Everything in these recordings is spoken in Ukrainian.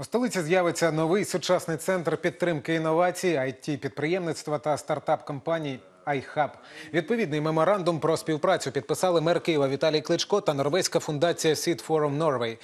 У столиці з'явиться новий сучасний центр підтримки інновацій, it підприємництва та стартап-компаній iHub. Відповідний меморандум про співпрацю підписали мер Києва Віталій Кличко та норвезька фундація Seed Forum Norway.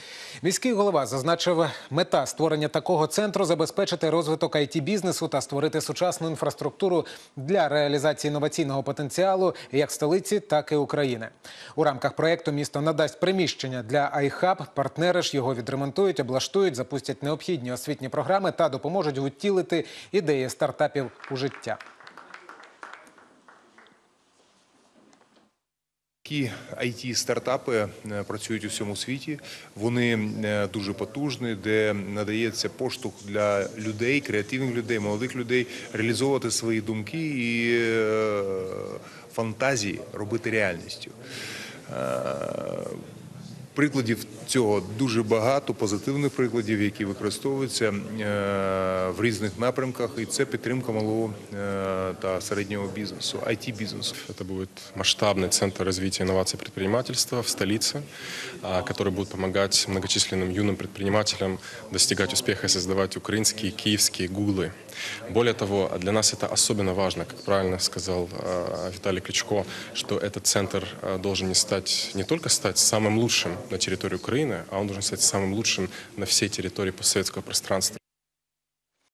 Міський голова зазначив, мета створення такого центру забезпечити розвиток it бізнесу та створити сучасну інфраструктуру для реалізації інноваційного потенціалу як столиці, так і України. У рамках проекту місто надасть приміщення для iHub, партнери ж його відремонтують, облаштують, запустять необхідні освітні програми та допоможуть втілити ідеї стартапів у життя. Такі it стартапи е, працюють у всьому світі. Вони е, дуже потужні, де надається поштовх для людей, креативних людей, молодих людей реалізовувати свої думки і е, фантазії робити реальністю. Е, Прикладів цього дуже багато, позитивних прикладів, які використовуються е, в різних напрямках, і це підтримка малого е, та середнього бізнесу, it бізнесу. Это будет масштабный центр развития инноваций предпринимательства в столице, а, который будет помогать многочисленным юным предпринимателям достигать успеха и создавать украинские, киевские гуглы. Более того, для нас это особенно важно, как правильно сказал а, Виталий Кличко, что этот центр а, должен не стать не только стать самым лучшим на территории Украины, а он должен стать самым лучшим на всей территории постсоветского пространства.